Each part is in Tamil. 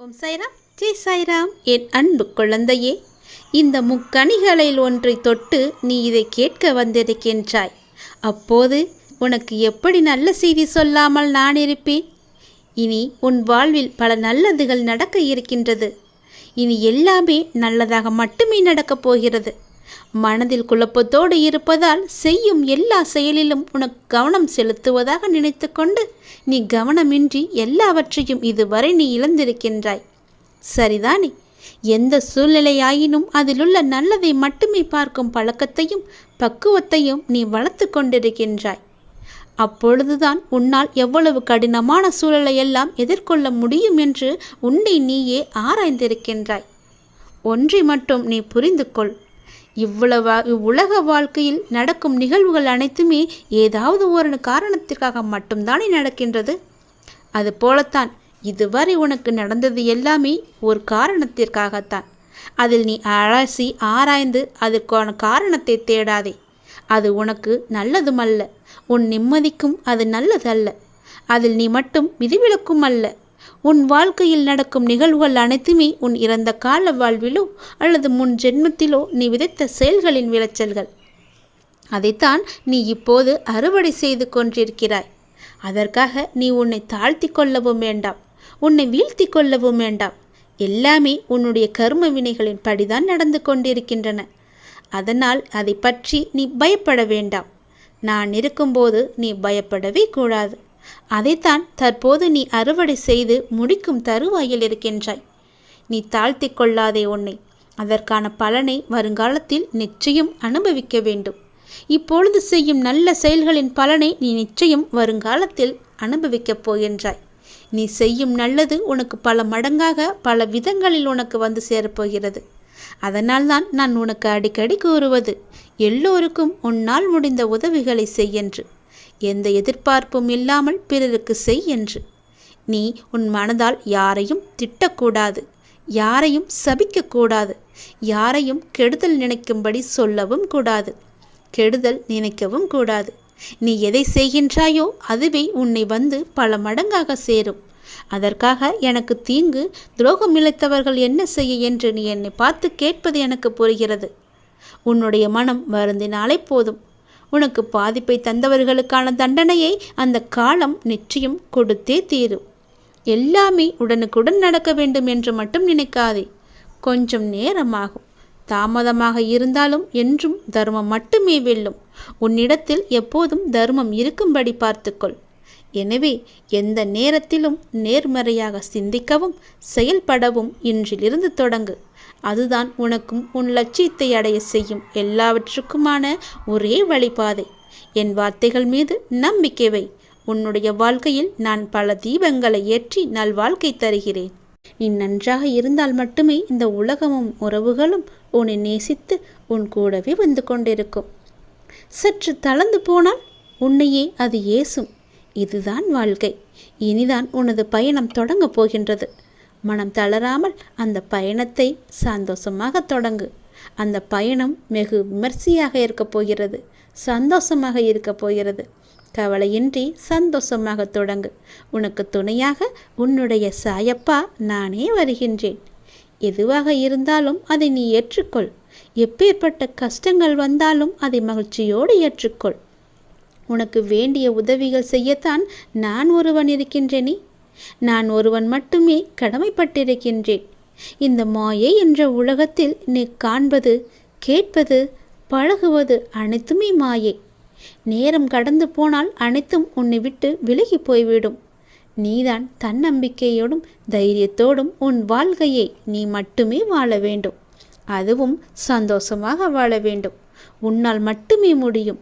ஓம் சாய்ராம். ஜெய் சாய்ராம். என் அன்பு குழந்தையே இந்த முக்கணிகளில் ஒன்றை தொட்டு நீ இதை கேட்க வந்திருக்கின்றாய். அப்போது உனக்கு எப்படி நல்ல செய்தி சொல்லாமல் நான் இருப்பேன்? இனி உன் வாழ்வில் பல நல்லதுகள் நடக்க இருக்கின்றது. இனி எல்லாமே நல்லதாக மட்டுமே நடக்கப் போகிறது. மனதில் குழப்பத்தோடு இருப்பதால் செய்யும் எல்லா செயலிலும் உனக்கு கவனம் செலுத்துவதாக நினைத்துக்கொண்டு நீ கவனமின்றி எல்லாவற்றையும் இதுவரை நீ இழந்திருக்கின்றாய். சரிதானே? எந்த சூழ்நிலையாயினும் அதிலுள்ள நல்லதை மட்டுமே பார்க்கும் பழக்கத்தையும் பக்குவத்தையும் நீ வளர்த்து கொண்டிருக்கின்றாய். அப்பொழுதுதான் உன்னால் எவ்வளவு கடினமான சூழலை எல்லாம் எதிர்கொள்ள முடியும் என்று உன்னை நீயே ஆராய்ந்திருக்கின்றாய். ஒன்றை மட்டும் நீ புரிந்து கொள் இவ்வளவா இவ்வுலக வாழ்க்கையில் நடக்கும் நிகழ்வுகள் அனைத்துமே ஏதாவது ஒரு காரணத்திற்காக மட்டும்தானே நடக்கின்றது? அது போலத்தான் இதுவரை உனக்கு நடந்தது எல்லாமே ஒரு காரணத்திற்காகத்தான். அதில் நீ அலசி ஆராய்ந்து அதற்கான காரணத்தை தேடாதே. அது உனக்கு நல்லதுமல்ல. உன் நிம்மதிக்கும் அது நல்லதல்ல. அதில் நீ மட்டும் விதிவிலக்கும் அல்ல உன் வாழ்க்கையில் நடக்கும் நிகழ்வுகள் அனைத்துமே உன் இறந்த கால வாழ்விலோ அல்லது முன் ஜென்மத்திலோ நீ விதைத்த செயல்களின் விளைச்சல்கள். அதைத்தான் நீ இப்போது அறுவடை செய்து கொண்டிருக்கிறாய். அதற்காக நீ உன்னை தாழ்த்தி கொள்ளவும் வேண்டாம். உன்னை வீழ்த்தி கொள்ளவும் வேண்டாம். எல்லாமே உன்னுடைய கர்ம வினைகளின் படிதான் நடந்து கொண்டிருக்கின்றன. அதனால் அதை பற்றி நீ பயப்பட வேண்டாம். நான் இருக்கும்போது நீ பயப்படவே கூடாது. அதைத்தான் தற்போது நீ அறுவடை செய்து முடிக்கும் தருவாயில் இருக்கின்றாய். நீ தாழ்த்தி கொள்ளாதே உன்னை. அதற்கான பலனை வருங்காலத்தில் நிச்சயம் அனுபவிக்க வேண்டும். இப்பொழுது செய்யும் நல்ல செயல்களின் பலனை நீ நிச்சயம் வருங்காலத்தில் அனுபவிக்கப் போகின்றாய். நீ செய்யும் நல்லது உனக்கு பல மடங்காக பல விதங்களில் உனக்கு வந்து சேரப்போகிறது. அதனால்தான் நான் உனக்கு அடிக்கடி கூறுவது எல்லோருக்கும் உன்னால் முடிந்த உதவிகளை செய்யென்று. எந்த எதிர்பார்ப்பும் இல்லாமல் பிறருக்கு செய் என்று. நீ உன் மனதால் யாரையும் திட்டக்கூடாது யாரையும் சபிக்கக்கூடாது யாரையும் கெடுதல் நினைக்கும்படி சொல்லவும் கூடாது கெடுதல் நினைக்கவும் கூடாது. நீ எதை செய்கின்றாயோ அதுவே உன்னை வந்து பல மடங்காக சேரும். அதற்காக எனக்கு தீங்கு துரோகம் இழைத்தவர்கள் என்ன செய்ய என்று நீ என்னை பார்த்து கேட்பது எனக்கு புரிகிறது. உன்னுடைய மனம் வருந்தினாலே போதும். உனக்கு பாதிப்பை தந்தவர்களுக்கான தண்டனையை அந்த காலம் நிச்சயம் கொடுத்தே தீரும். எல்லாமே உடனுக்குடன் நடக்க வேண்டும் என்று மட்டும் நினைக்காதே. கொஞ்சம் நேரமாகும். தாமதமாக இருந்தாலும் என்றும் தர்மம் மட்டுமே வெல்லும். உன்னிடத்தில் எப்போதும் தர்மம் இருக்கும்படி பார்த்துக்கொள். எனவே எந்த நேரத்திலும் நேர்மறையாக சிந்திக்கவும் செயல்படவும் இன்றிலிருந்து தொடங்கு. அதுதான் உனக்கும் உன் லட்சியத்தை அடைய செய்யும் எல்லாவற்றுக்குமான ஒரே வழிபாதை. என் வார்த்தைகள் மீது நம்பிக்கை வை. உன்னுடைய வாழ்க்கையில் நான் பல தீபங்களை ஏற்றி நல்வாழ்க்கை தருகிறேன். நீ நன்றாக இருந்தால் மட்டுமே இந்த உலகமும் உறவுகளும் உன்னை நேசித்து உன் கூடவே வந்து கொண்டிருக்கும். சற்று தளர்ந்து போனால் உன்னையே அது ஏசும். இதுதான் வாழ்க்கை. இனிதான் உனது பயணம் தொடங்கப் போகின்றது. மனம் தளராமல் அந்த பயணத்தை சந்தோஷமாக தொடங்கு. அந்த பயணம் வெகு விமர்சையாக இருக்கப் போகிறது சந்தோஷமாக இருக்கப் போகிறது. கவலையின்றி சந்தோஷமாக தொடங்கு. உனக்கு துணையாக உன்னுடைய சாயப்பா நானே வருகின்றேன். எதுவாக இருந்தாலும் அதை நீ ஏற்றுக்கொள். எப்பேற்பட்ட கஷ்டங்கள் வந்தாலும் அதை மகிழ்ச்சியோடு ஏற்றுக்கொள். உனக்கு வேண்டிய உதவிகள் செய்யத்தான் நான் ஒருவன் இருக்கின்றேனே நான் ஒருவன் மட்டுமே கடமைப்பட்டிருக்கின்றேன். இந்த மாயை என்ற உலகத்தில் நீ காண்பது கேட்பது பழகுவது அனைத்துமே மாயை. நேரம் கடந்து போனால் அனைத்தும் உன்னை விட்டு விலகி போய்விடும். நீதான் தன்னம்பிக்கையோடும் தைரியத்தோடும் உன் வாழ்க்கையை நீ மட்டுமே வாழ வேண்டும். அதுவும் சந்தோஷமாக வாழ வேண்டும். உன்னால் மட்டுமே முடியும்.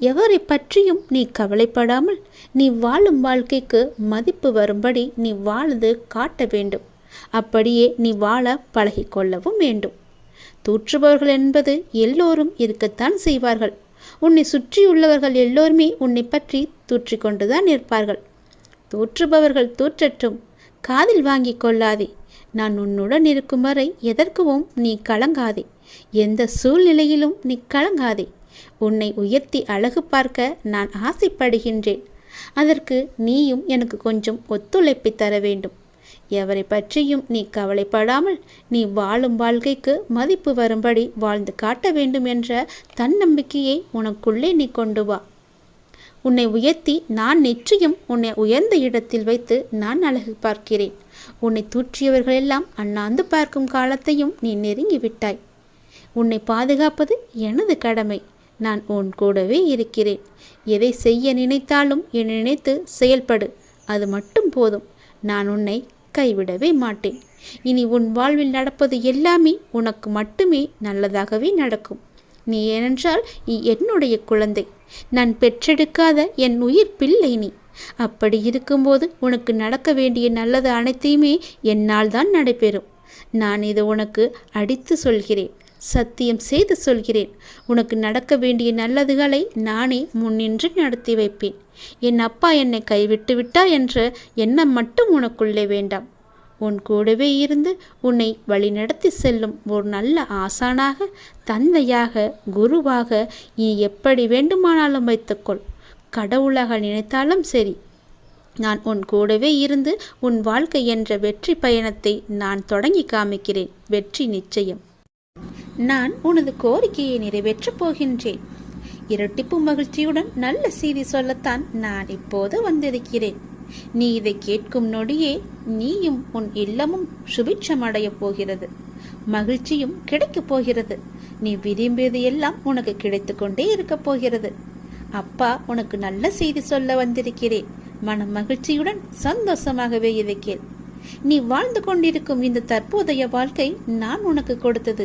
எவரை பற்றியும் நீ கவலைப்படாமல் நீ வாழும் வாழ்க்கைக்கு மதிப்பு வரும்படி நீ வாழ்ந்து காட்ட வேண்டும். அப்படியே நீ வாழ பழகிக்கொள்ளவும் வேண்டும். தூற்றுபவர்கள் என்பது எல்லோரும் இருக்கத்தான் செய்வார்கள். உன்னை சுற்றியுள்ளவர்கள் எல்லோருமே உன்னை பற்றி தூற்றிக்கொண்டுதான் இருப்பார்கள் தூற்றுபவர்கள் தூற்றட்டும் காதில் வாங்கி கொள்ளாதே. நான் உன்னுடன் இருக்கும் வரை எதற்கும் நீ கலங்காதே. எந்த சூழ்நிலையிலும் நீ கலங்காதே. உன்னை உயர்த்தி அழகு பார்க்க நான் ஆசைப்படுகின்றேன். அதற்கு நீயும் எனக்கு கொஞ்சம் ஒத்துழைப்பை தர வேண்டும். எவரை பற்றியும் நீ கவலைப்படாமல் நீ வாழும் வாழ்க்கைக்கு மதிப்பு வரும்படி வாழ்ந்து காட்ட வேண்டும் என்ற தன்னம்பிக்கையை உனக்குள்ளே நீ கொண்டு வா. உன்னை உயர்த்தி நான் நிச்சயம் உன்னை உயர்ந்த இடத்தில் வைத்து நான் அழகு பார்க்கிறேன். உன்னை தூற்றியவர்களெல்லாம் அண்ணாந்து பார்க்கும் காலத்தையும் நீ நெருங்கி விட்டாய். உன்னை பாதுகாப்பது எனது கடமை. நான் உன் கூடவே இருக்கிறேன். எதை செய்ய நினைத்தாலும் என்னை நினைத்து செயல்படு. அது மட்டும் போதும். நான் உன்னை கைவிடவே மாட்டேன். இனி உன் வாழ்வில் நடப்பது எல்லாமே உனக்கு மட்டுமே நல்லதாகவே நடக்கும். நீ ஏனென்றால் நீ என்னுடைய குழந்தை. நான் பெற்றெடுக்காத என் உயிர் பிள்ளை நீ. அப்படி இருக்கும்போது உனக்கு நடக்க வேண்டிய நல்லது அனைத்தையுமே என்னால் தான் நடைபெறும். நான் இது உனக்கு அடித்து சொல்கிறேன். சத்தியம் செய்து சொல்கிறேன். உனக்கு நடக்க வேண்டிய நல்லதுகளை நானே முன்னின்று நடத்தி வைப்பேன். என் அப்பா என்னை கைவிட்டு விட்டா என்ற எண்ணம் மட்டும் உனக்குள்ளே வேண்டாம். உன் கூடவே இருந்து உன்னை வழிநடத்தி செல்லும் ஒரு நல்ல ஆசானாக தந்தையாக குருவாக நீ எப்படி வேண்டுமானாலும் வைத்துக்கொள். கடவுளாக நினைத்தாலும் சரி. நான் உன் கூடவே இருந்து உன் வாழ்க்கை என்ற வெற்றி பயணத்தை நான் தொடங்கி காமிக்கிறேன். வெற்றி நிச்சயம். நான் உனது கோரிக்கையை நிறைவேற்றப் போகின்றேன். இரட்டிப்பு மகிழ்ச்சியுடன் நல்ல செய்தி சொல்லத்தான் நான் இப்போது வந்திருக்கிறேன். நீ இதை கேட்கும் நொடியே நீயும் உன் இல்லமும் சுபிட்சமடையப் போகிறது. மகிழ்ச்சியும் கிடைக்கப் போகிறது. நீ விரும்பியது எல்லாம் உனக்கு கிடைத்து கொண்டே இருக்கப் போகிறது. அப்பா உனக்கு நல்ல செய்தி சொல்ல வந்திருக்கிறேன். மன மகிழ்ச்சியுடன் சந்தோஷமாகவே இதை கேள் நீ வாழ்ந்து கொண்டிருக்கும் இந்த தற்போதைய வாழ்க்கை நான் உனக்கு கொடுத்தது.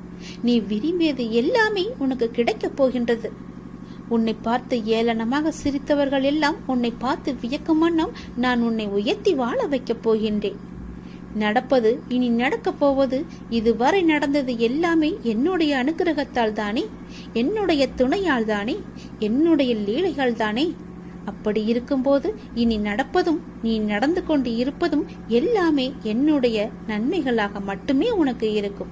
நீ விரும்பியது எல்லாமே உனக்கு கிடைக்கப் போகின்றது. உன்னை பார்த்து ஏளனமாக சிரித்தவர்கள் எல்லாம் உன்னை பார்த்து வியக்கும் நான் உன்னை உயர்த்தி வாழ வைக்கப் போகின்றேன். நடப்பது இனி நடக்கப் போவது இதுவரை நடந்தது எல்லாமே என்னுடைய அனுகிரகத்தால் தானே என்னுடைய துணையால் தானே என்னுடைய லீலைகள் தானே. அப்படி இருக்கும்போது இனி நடப்பதும் நீ நடந்து கொண்டு இருப்பதும் எல்லாமே என்னுடைய நன்மைகளாக மட்டுமே உனக்கு இருக்கும்.